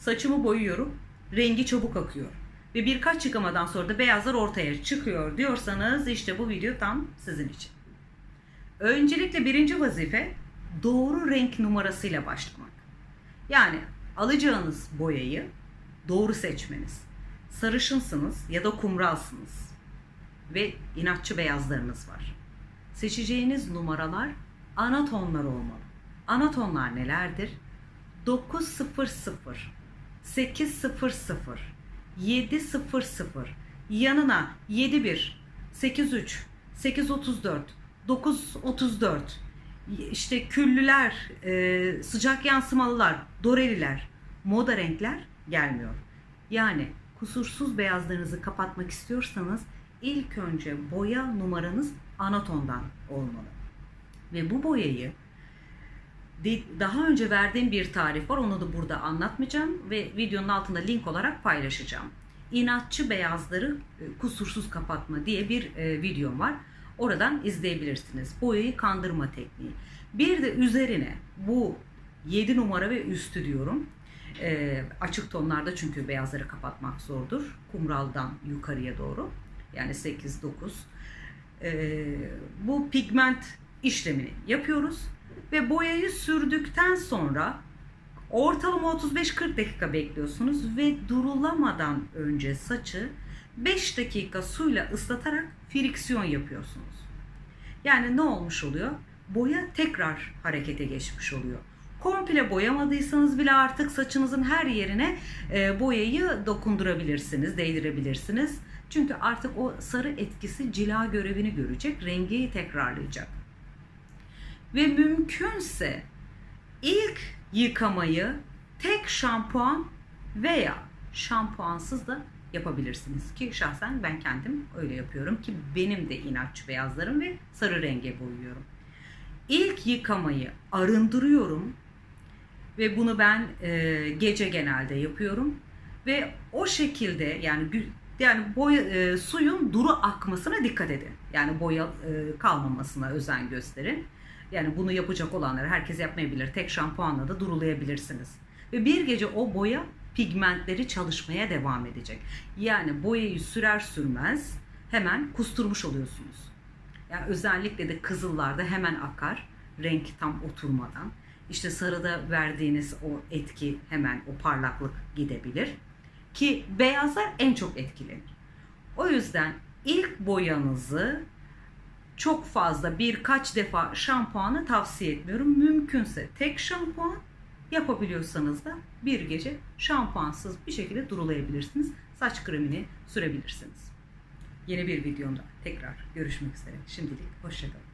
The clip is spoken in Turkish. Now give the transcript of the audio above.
Saçımı boyuyorum. Rengi çabuk akıyor. Ve birkaç yıkamadan sonra da beyazlar ortaya çıkıyor diyorsanız işte bu video tam sizin için. Öncelikle birinci vazife doğru renk numarasıyla başlamak. Yani alacağınız boyayı doğru seçmeniz. Sarışınsınız ya da kumralsınız ve inatçı beyazlarınız var. Seçeceğiniz numaralar ana tonlar olmalı. Ana tonlar nelerdir? 900, 800, 700, yanına 71, 83, 834, 934, işte küllüler, e, sıcak yansımalılar, doreliler, moda renkler gelmiyor. Yani kusursuz beyazlarınızı kapatmak istiyorsanız ilk önce boya numaranız anatondan olmalı. Ve bu boyayı daha önce verdiğim bir tarif var. Onu da burada anlatmayacağım ve videonun altında link olarak paylaşacağım. İnatçı beyazları e, kusursuz kapatma diye bir e, videom var. Oradan izleyebilirsiniz. Boyayı kandırma tekniği. Bir de üzerine bu 7 numara ve üstü diyorum. E, açık tonlarda çünkü beyazları kapatmak zordur. Kumraldan yukarıya doğru. Yani 8 9. E, bu pigment işlemini yapıyoruz ve boyayı sürdükten sonra ortalama 35-40 dakika bekliyorsunuz ve durulamadan önce saçı 5 dakika suyla ıslatarak friksiyon yapıyorsunuz. Yani ne olmuş oluyor? Boya tekrar harekete geçmiş oluyor. Komple boyamadıysanız bile artık saçınızın her yerine e, boyayı dokundurabilirsiniz, değdirebilirsiniz. Çünkü artık o sarı etkisi cila görevini görecek, rengi tekrarlayacak. Ve mümkünse ilk yıkamayı tek şampuan veya şampuansız da yapabilirsiniz. Ki şahsen ben kendim öyle yapıyorum ki benim de inatçı beyazlarım ve sarı renge boyuyorum. İlk yıkamayı arındırıyorum ve bunu ben e, gece genelde yapıyorum ve o şekilde yani yani boya, e, suyun duru akmasına dikkat edin. Yani boya e, kalmamasına özen gösterin. Yani bunu yapacak olanları herkes yapmayabilir. Tek şampuanla da durulayabilirsiniz. Ve bir gece o boya pigmentleri çalışmaya devam edecek. Yani boyayı sürer sürmez hemen kusturmuş oluyorsunuz. Yani özellikle de kızıllarda hemen akar renk tam oturmadan. İşte sarıda verdiğiniz o etki hemen o parlaklık gidebilir. Ki beyazlar en çok etkilenir. O yüzden ilk boyanızı çok fazla birkaç defa şampuanı tavsiye etmiyorum. Mümkünse tek şampuan yapabiliyorsanız da bir gece şampuansız bir şekilde durulayabilirsiniz. Saç kremini sürebilirsiniz. Yeni bir videomda tekrar görüşmek üzere. Şimdilik hoşçakalın.